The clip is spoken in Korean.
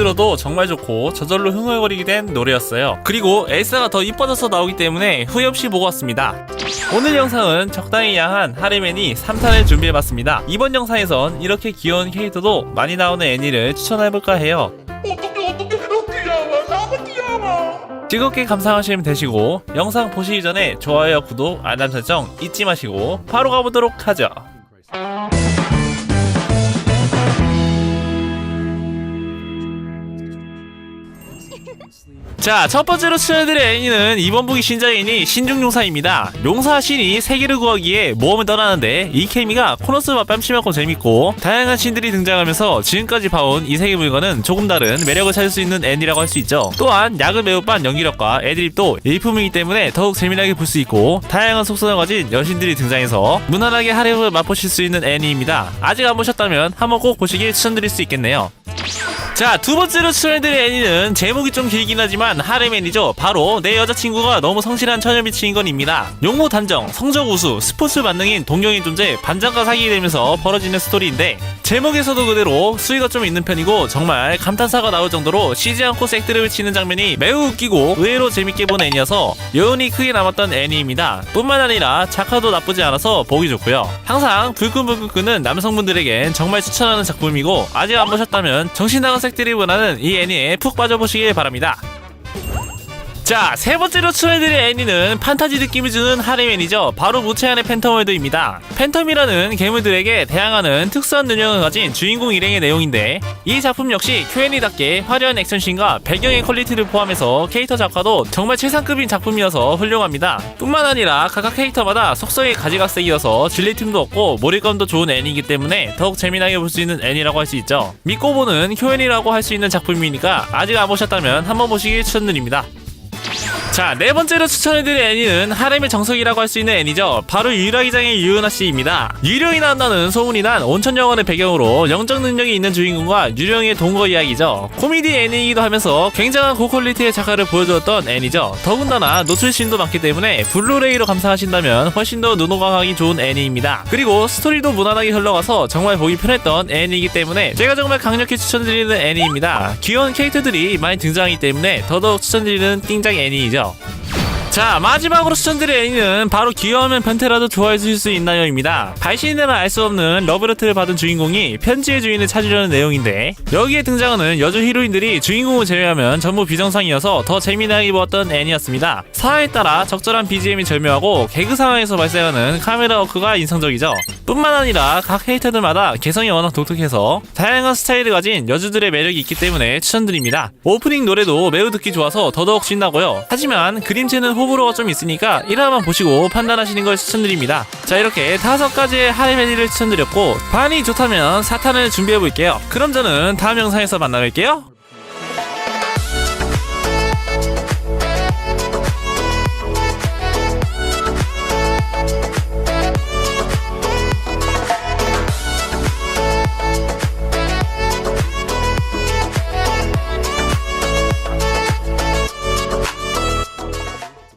들어도 정말 좋고 저절로 흥얼거리게 된 노래였어요. 그리고 엘사가 더 이뻐져서 나오기 때문에 후회 없이 보고 왔습니다. 오늘 영상은 적당히 양한 하레맨이 3탄을 준비해봤습니다. 이번 영상에선 이렇게 귀여운 캐릭터도 많이 나오는 애니를 추천해볼까 해요. 즐겁게 감상하시면 되시고 영상 보시기 전에 좋아요, 구독, 알람 설정 잊지 마시고 바로 가보도록 하죠. 자, 첫 번째로 추천해드릴 애니는 이번 보기 신작 애니 신중용사입니다. 용사 신이 세계를 구하기에 모험을 떠나는데 이 케미가 코너스와 뺨치면고 재밌고 다양한 신들이 등장하면서 지금까지 봐온 이 세계 물건은 조금 다른 매력을 찾을 수 있는 애니라고 할 수 있죠. 또한 야근 매우 빤 연기력과 애드립도 일품이기 때문에 더욱 재미나게 볼 수 있고 다양한 속성을 가진 여신들이 등장해서 무난하게 하렘을 맛보실 수 있는 애니입니다. 아직 안 보셨다면 한번 꼭 보시길 추천드릴 수 있겠네요. 자, 두 번째로 추천해드릴 애니는 제목이 좀 길긴 하지만 하렘 애니죠. 바로 내 여자친구가 너무 성실한 처녀 미친 건입니다. 용모 단정, 성적 우수, 스포츠 만능인 동경인 존재 반장과 사귀게 되면서 벌어지는 스토리인데 제목에서도 그대로 수위가 좀 있는 편이고 정말 감탄사가 나올 정도로 쉬지 않고 색드립을 치는 장면이 매우 웃기고 의외로 재밌게 본 애니여서 여운이 크게 남았던 애니입니다. 뿐만 아니라 작화도 나쁘지 않아서 보기 좋고요. 항상 불끈불끈 끄는 남성분들에겐 정말 추천하는 작품이고 아직 안 보셨다면 정신 나간 색들이 원하는 이 애니에 푹 빠져보시길 바랍니다. 자, 세 번째로 추천해드릴 애니는 판타지 느낌을 주는 애니죠. 바로 무채한의 팬텀월드입니다. 팬텀이라는 괴물들에게 대항하는 특수한 능력을 가진 주인공 일행의 내용인데 이 작품 역시 Q&A답게 화려한 액션씬과 배경의 퀄리티를 포함해서 캐릭터 작화도 정말 최상급인 작품이어서 훌륭합니다. 뿐만 아니라 각각 캐릭터마다 속성이 가지각색이어서 질리틈도 없고 몰입감도 좋은 애니이기 때문에 더욱 재미나게 볼 수 있는 애니라고 할 수 있죠. 믿고 보는 Q&A라고 할 수 있는 작품이니까 아직 안 보셨다면 한번 보시길 추천드립니다. 자, 네 번째로 추천해드릴 애니는 하렘의 정석이라고 할 수 있는 애니죠. 바로 유라기장의 유은하 씨입니다. 유령이 나온다는 소문이 난 온천 영화를 배경으로 영적 능력이 있는 주인공과 유령의 동거 이야기죠. 코미디 애니이기도 하면서 굉장한 고퀄리티의 작화를 보여주었던 애니죠. 더군다나 노출신도 많기 때문에 블루레이로 감상하신다면 훨씬 더 눈호강하기 좋은 애니입니다. 그리고 스토리도 무난하게 흘러가서 정말 보기 편했던 애니이기 때문에 제가 정말 강력히 추천드리는 애니입니다. 귀여운 캐릭터들이 많이 등장하기 때문에 더더욱 추천드리는 띵장 애니이죠. 没。 자 마지막으로 추천드릴 애니는 바로 귀여우면 변태라도 좋아해 주실 수 있나요입니다. 발신이라 알수 없는 러브레터를 받은 주인공이 편지의 주인을 찾으려는 내용인데 여기에 등장하는 여주 히로인들이 주인공을 제외하면 전부 비정상이어서 더 재미나게 보았던 애니였습니다. 상황에 따라 적절한 BGM이 절묘하고 개그 상황에서 발생하는 카메라 워크가 인상적이죠. 뿐만 아니라 각 캐릭터들마다 개성이 워낙 독특해서 다양한 스타일을 가진 여주들의 매력이 있기 때문에 추천드립니다. 오프닝 노래도 매우 듣기 좋아서 더더욱 신나고요. 하지만 그림체는 호불호가 좀 있으니까 1화만 보시고 판단하시는 걸 추천드립니다. 자 이렇게 다섯 가지의 하렘 애니를 추천드렸고 반이 좋다면 4탄을 준비해 볼게요. 그럼 저는 다음 영상에서 만나뵐게요.